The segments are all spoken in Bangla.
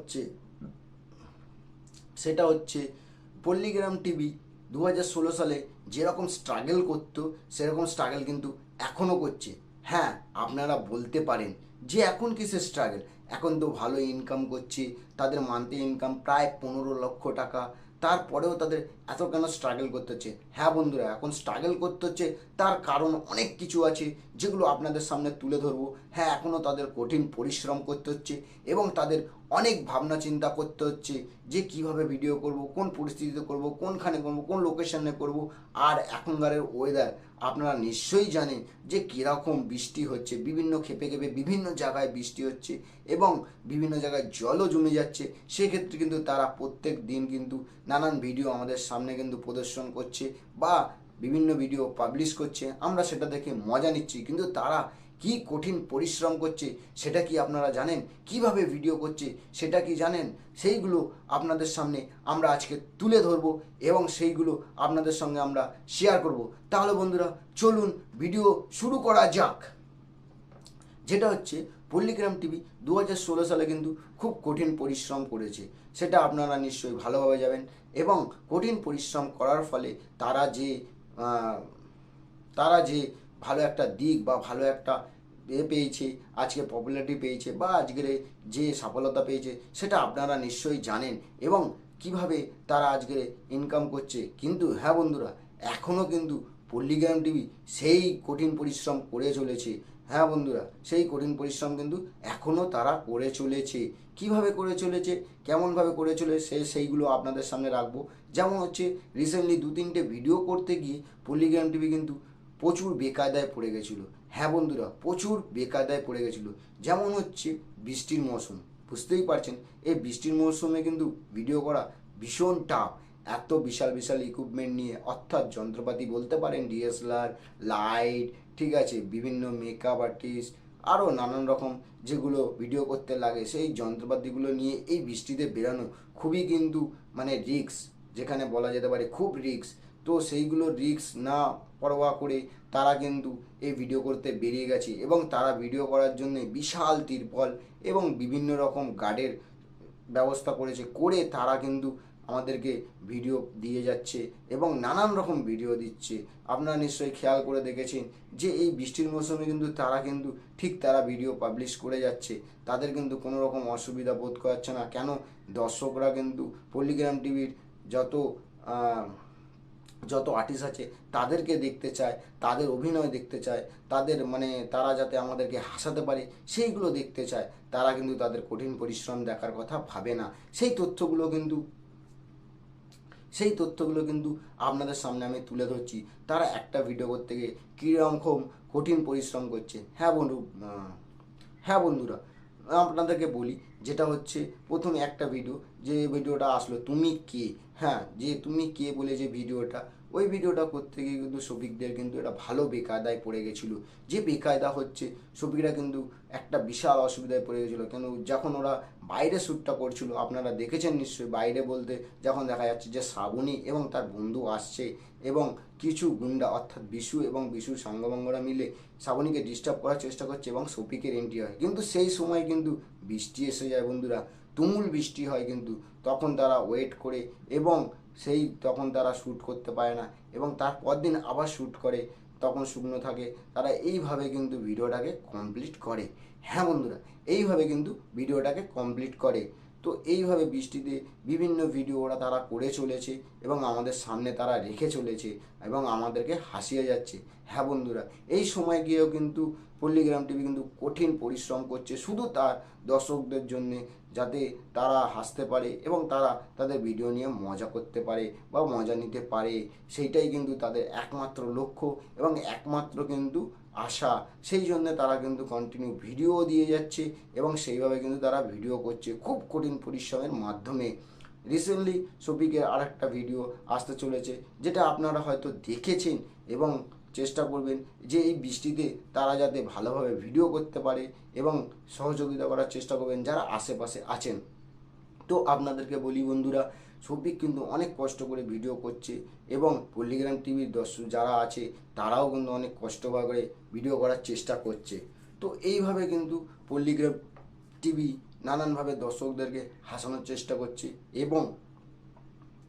হচ্ছে, সেটা হচ্ছে পল্লীগ্রাম টিভি দু হাজার ষোলো সালে যেরকম স্ট্রাগল করতো, সেরকম স্ট্রাগল কিন্তু এখনও করছে। হ্যাঁ আপনারা বলতে পারেন যে এখন কিসের স্ট্রাগল এখন তো ভালো ইনকাম করছে, তাদের মান্থলি ইনকাম প্রায় পনেরো লক্ষ টাকা, তারপরেও তাদের এত কেন স্ট্রাগল করতে হচ্ছে হ্যাঁ বন্ধুরা, এখন স্ট্রাগল করতে হচ্ছে তার কারণ অনেক কিছু আছে, যেগুলো আপনাদের সামনে তুলে ধরবো। হ্যাঁ এখনও তাদের কঠিন পরিশ্রম করতে হচ্ছে এবং তাদের অনেক ভাবনা চিন্তা করতে হচ্ছে যে কীভাবে ভিডিও করব, কোন পরিস্থিতিতে করব, কোনখানে করব, কোন লোকেশনে করব। আর এখনকারের ওয়েদার আপনারা নিশ্চয়ই জানেন যে কীরকম বৃষ্টি হচ্ছে। বিভিন্ন খেপে খেপে বিভিন্ন জায়গায় বৃষ্টি হচ্ছে এবং বিভিন্ন জায়গায় জলও জমে যাচ্ছে। সেক্ষেত্রে কিন্তু তারা প্রত্যেক দিন কিন্তু নানান ভিডিও আমাদের সামনে কিন্তু প্রদর্শন করছে বা বিভিন্ন ভিডিও পাবলিশ করছে, আমরা সেটা দেখে মজা নিচ্ছি। কিন্তু তারা কি কঠিন পরিশ্রম করছে, সেটা কি আপনারা জানেন? কীভাবে ভিডিও করছে, সেটা কি জানেন? সেইগুলো আপনাদের সামনে আমরা আজকে তুলে ধরবো এবং সেইগুলো আপনাদের সঙ্গে আমরা শেয়ার করব। তাহলে বন্ধুরা, চলুন ভিডিও শুরু করা যাক। যেটা হচ্ছে পল্লীগ্রাম টিভি দু হাজার ষোলো সালে কিন্তু খুব কঠিন পরিশ্রম করেছে। সেটা আপনারা নিশ্চয়ই ভালোভাবে যাবেন এবং কঠিন পরিশ্রম করার ফলে তারা যে তারা যে ভালো একটা দিক বা ভালো একটা এ পেয়েছে, আজকে পপুলারিটি পেয়েছে বা আজকের যে সফলতা পেয়েছে, সেটা আপনারা নিশ্চয়ই জানেন এবং কীভাবে তারা আজকে ইনকাম করছে। কিন্তু হ্যাঁ বন্ধুরা এখনও কিন্তু পল্লীগ্রাম টিভি সেই কঠিন পরিশ্রম করে চলেছে। হ্যাঁ বন্ধুরা, সেই কঠিন পরিশ্রম কিন্তু এখনও তারা করে চলেছে। কীভাবে করে চলেছে, কেমনভাবে করে চলে সে সেইগুলো আপনাদের সামনে রাখব। যেমন হচ্ছে রিসেন্টলি দু তিনটে ভিডিও করতে গিয়ে পল্লীগ্রাম টিভি কিন্তু প্রচুর বেকায়দায় পড়ে গেছিল। হ্যাঁ বন্ধুরা, প্রচুর বেকায়দায় পড়ে গেছিল। যেমন হচ্ছে, বৃষ্টির মৌসুম বুঝতেই পারছেন, এই বৃষ্টির মৌসুমে কিন্তু ভিডিও করা ভীষণ টাফ এত বিশাল বিশাল ইকুইপমেন্ট নিয়ে, অর্থাৎ যন্ত্রপাতি বলতে পারেন ডিএসএলআর লাইট ঠিক আছে, বিভিন্ন মেকআপ আর্টিস্ট আরও নানান রকম যেগুলো ভিডিও করতে লাগে, সেই যন্ত্রপাতিগুলো নিয়ে এই বৃষ্টিতে বেরানো খুবই কিন্তু মানে রিক্স যেখানে বলা যেতে পারে খুব রিক্স তো সেইগুলো রিক্স না পরোয়া করে তারা কিন্তু এই ভিডিও করতে বেরিয়ে গেছে এবং তারা ভিডিও করার জন্য বিশাল তিরপল এবং বিভিন্ন রকম গার্ডের ব্যবস্থা করেছে, করে তারা কিন্তু আমাদেরকে ভিডিও দিয়ে যাচ্ছে এবং নানান রকম ভিডিও দিচ্ছে। আপনারা নিশ্চয়ই খেয়াল করে দেখেছেন যে এই বৃষ্টির মৌসুমে কিন্তু তারা কিন্তু ঠিক তারা ভিডিও পাবলিশ করে যাচ্ছে। তাদের কিন্তু কোনো রকম অসুবিধা বোধ করাচ্ছে না। কেন? দর্শকরা কিন্তু পল্লীগ্রাম টিভির যত যত আর্টিস্ট আছে, তাদেরকে দেখতে চায়, তাদের অভিনয় দেখতে চায়, তাদের মানে তারা যাতে আমাদেরকে হাসাতে পারে, সেইগুলো দেখতে চায়। তারা কিন্তু তাদের কঠিন পরিশ্রম দেখার কথা ভাবে না। সেই তথ্যগুলো কিন্তু সেই তথ্যগুলো কিন্তু আপনাদের সামনে আমি তুলে ধরছি। তারা একটা ভিডিও করতে গিয়ে কীরকম কঠিন পরিশ্রম করছে। হ্যাঁ বন্ধু হ্যাঁ বন্ধুরা, আপনাদেরকে বলি যেটা হচ্ছে প্রথম একটা ভিডিও যে ভিডিওটা আসলো, তুমি কে? হ্যাঁ যে তুমি কে? বলে যে ভিডিওটা ওই ভিডিওটা করতে গিয়ে কিন্তু শফিকদের কিন্তু এটা ভালো বেকায়দায় পড়ে গেছিল। যে বেকায়দা হচ্ছে, শফিকরা কিন্তু একটা বিশাল অসুবিধায় পড়ে গেছিল। কেন? যখন ওরা বাইরে শ্যুটটা করছিল, আপনারা দেখেছেন নিশ্চয়ই, বাইরে বলতে যখন দেখা যাচ্ছে যে শ্রাবণী এবং তার বন্ধু আসছে এবং কিছু গুন্ডা, অর্থাৎ বিশু এবং বিশুর সাঙ্গভঙ্গরা মিলে শ্রাবণীকে ডিস্টার্ব করার চেষ্টা করছে এবং শফিকের এন্ট্রি হয়। কিন্তু সেই সময় কিন্তু বৃষ্টি এসে যায় বন্ধুরা, তুমুল বৃষ্টি হয় কিন্তু তখন তারা ওয়েট করে এবং সেই তখন তারা শ্যুট করতে পারে না এবং তার পরদিন আবার শ্যুট করে, তখন শুকনো থাকে। তারা এইভাবে কিন্তু ভিডিওটাকে কমপ্লিট করে। হ্যাঁ বন্ধুরা, এইভাবে কিন্তু ভিডিওটাকে কমপ্লিট করে। তো এইভাবে বৃষ্টিতে বিভিন্ন ভিডিও ওরা তারা করে চলেছে এবং আমাদের সামনে তারা রেখে চলেছে এবং আমাদেরকে হাসিয়ে যাচ্ছে। হ্যাঁ বন্ধুরা, এই সময় গিয়েও কিন্তু পল্লীগ্রাম টিভি কিন্তু কঠিন পরিশ্রম করছে শুধু তার দর্শকদের জন্যে যাতে তারা হাসতে পারে এবং তারা তাদের ভিডিও নিয়ে মজা করতে পারে বা মজা নিতে পারে। সেইটাই কিন্তু তাদের একমাত্র লক্ষ্য এবং একমাত্র কিন্তু আশা। সেই জন্য তারা কিন্তু কন্টিনিউ ভিডিও দিয়ে যাচ্ছে এবং সেইভাবে কিন্তু তারা ভিডিও করছে খুব কঠিন পরিশ্রমের মাধ্যমে। রিসেন্টলি শফিকের আর একটা ভিডিও আসতে চলেছে যেটা আপনারা হয়তো দেখেছেন এবং চেষ্টা করবেন যে এই বৃষ্টিতে তারা যাতে ভালোভাবে ভিডিও করতে পারে এবং সহযোগিতা করার চেষ্টা করবেন যারা আশেপাশে আছেন। তো আপনাদেরকে বলি বন্ধুরা শফিক কিন্তু অনেক কষ্ট করে ভিডিও করছে এবং পল্লিগ্রাম টিভির দর্শক যারা আছে, তারাও কিন্তু অনেক কষ্ট করে ভিডিও করার চেষ্টা করছে। তো এইভাবে কিন্তু পল্লীগ্রাম টিভি নানানভাবে দর্শকদেরকে হাসানোর চেষ্টা করছে এবং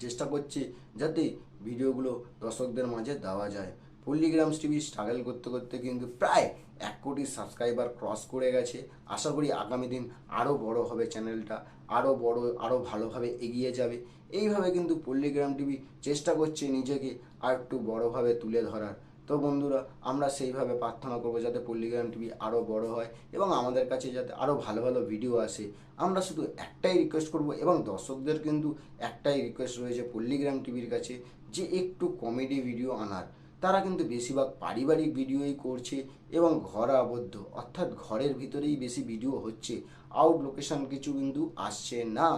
চেষ্টা করছে যাতে ভিডিওগুলো দর্শকদের মাঝে দেওয়া যায়। পল্লিগ্রামস টিভি স্ট্রাগল করতে করতে কিন্তু প্রায় এক কোটি সাবস্ক্রাইবার ক্রস করে গেছে। আশা করি আগামী দিন আরও বড় হবে চ্যানেলটা আরও বড় আরও ভালোভাবে এগিয়ে যাবে। এইভাবে কিন্তু পল্লিগ্রাম টিভি চেষ্টা করছে নিজেকে আর একটু বড়োভাবে তুলে ধরার। তো বন্ধুরা, আমরা সেইভাবে প্রার্থনা করব যাতে পল্লিগ্রাম টিভি আরও বড় হয় এবং আমাদের কাছে যাতে আরও ভালো ভালো ভিডিও আসে। আমরা শুধু একটাই রিকোয়েস্ট করব এবং দর্শকদের কিন্তু একটাই রিকোয়েস্ট রয়েছে পল্লিগ্রাম টিভির কাছে যে একটু কমেডি ভিডিও আনার। তারা কিন্তু বেশিরভাগ পারিবারিক ভিডিওই করছে এবং ঘর আবদ্ধ। অর্থাৎ ঘরের ভিতরেই বেশি ভিডিও হচ্ছে। আউট লোকেশান কিছু কিন্তু আসছে না।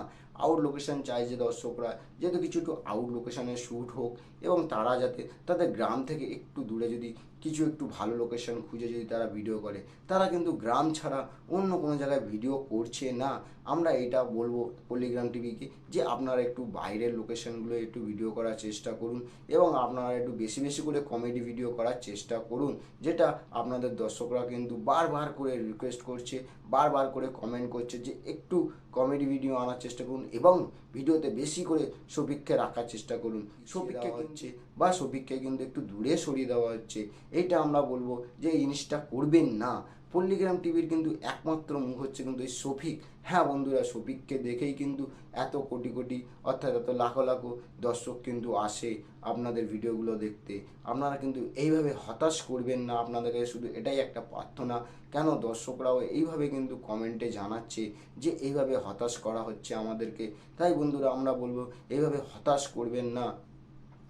আউট লোকেশান চাই যে দর্শকরা, যেহেতু কিছু একটু আউট লোকেশানে শ্যুট হোক এবং তারা যাতে তাদের গ্রাম থেকে একটু দূরে যদি কিছু একটু ভালো লোকেশন খুঁজে যদি তারা ভিডিও করে, তারা কিন্তু গ্রাম ছাড়া অন্য কোনো জায়গায় ভিডিও করছে না। আমরা এটা বলব পল্লিগ্রাম টিভিকে যে আপনারা একটু বাইরের লোকেশনগুলো একটু ভিডিও করার চেষ্টা করুন এবং আপনারা একটু বেশি বেশি করে কমেডি ভিডিও করার চেষ্টা করুন, যেটা আপনাদের দর্শকরা কিন্তু বারবার করে রিকোয়েস্ট করছে, বারবার করে কমেন্ট করছে যে একটু কমেডি ভিডিও আনার চেষ্টা করুন এবং ভিডিওতে বেশি করে সৌভিক্ষে রাখার চেষ্টা করুন। সৌভিক্ষে হচ্ছে বা সৌভিক্ষে কিন্তু একটু দূরে সরিয়ে দেওয়া হচ্ছে। এইটা আমরা বলব যে এই জিনিসটা করবেন না। পল্লিগ্রাম টিভির কিন্তু একমাত্র মুখ হচ্ছে কিন্তু এই শফিক। হ্যাঁ বন্ধুরা, শফিককে দেখেই কিন্তু এত কোটি কোটি, অর্থাৎ এত লাখো লাখো দর্শক কিন্তু আসে আপনাদের ভিডিওগুলো দেখতে। আপনারা কিন্তু এইভাবে হতাশ করবেন না আপনাদেরকে শুধু এটাই একটা প্রার্থনা। কেন দর্শকরাও এইভাবে কিন্তু কমেন্টে জানাচ্ছে যে এইভাবে হতাশ করা হচ্ছে আমাদেরকে। তাই বন্ধুরা, আমরা বলব, এইভাবে হতাশ করবেন না।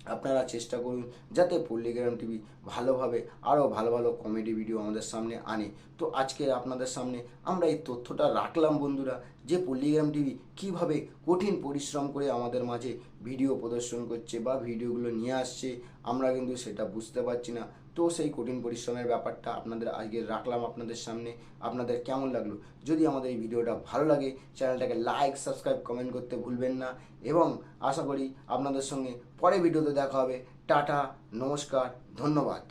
আপনারা চেষ্টা করুন যাতে পল্লিগ্রাম টিভি ভালোভাবে আরও ভালো ভালো কমেডি ভিডিও আমাদের সামনে আনে। তো আজকে আপনাদের সামনে আমরা এই তথ্যটা রাখলাম বন্ধুরা। যে পল্লিগ্রাম টিভি কীভাবে কঠিন পরিশ্রম করে আমাদের মাঝে ভিডিও প্রদর্শন করছে বা ভিডিওগুলো নিয়ে আসছে, আমরা কিন্তু সেটা বুঝতে পারছি না। তো সেই কঠিন পরিশ্রমের ব্যাপারটা আপনাদের আজকে রাখলাম আপনাদের সামনে। আপনাদের কেমন লাগল? যদি আমাদের এই ভিডিওটা ভালো লাগে, চ্যানেলটাকে লাইক, সাবস্ক্রাইব, কমেন্ট করতে ভুলবেন না। এবং আশা করি আপনাদের সঙ্গে পরে ভিডিওতে দেখা হবে। টাটা, নমস্কার, ধন্যবাদ।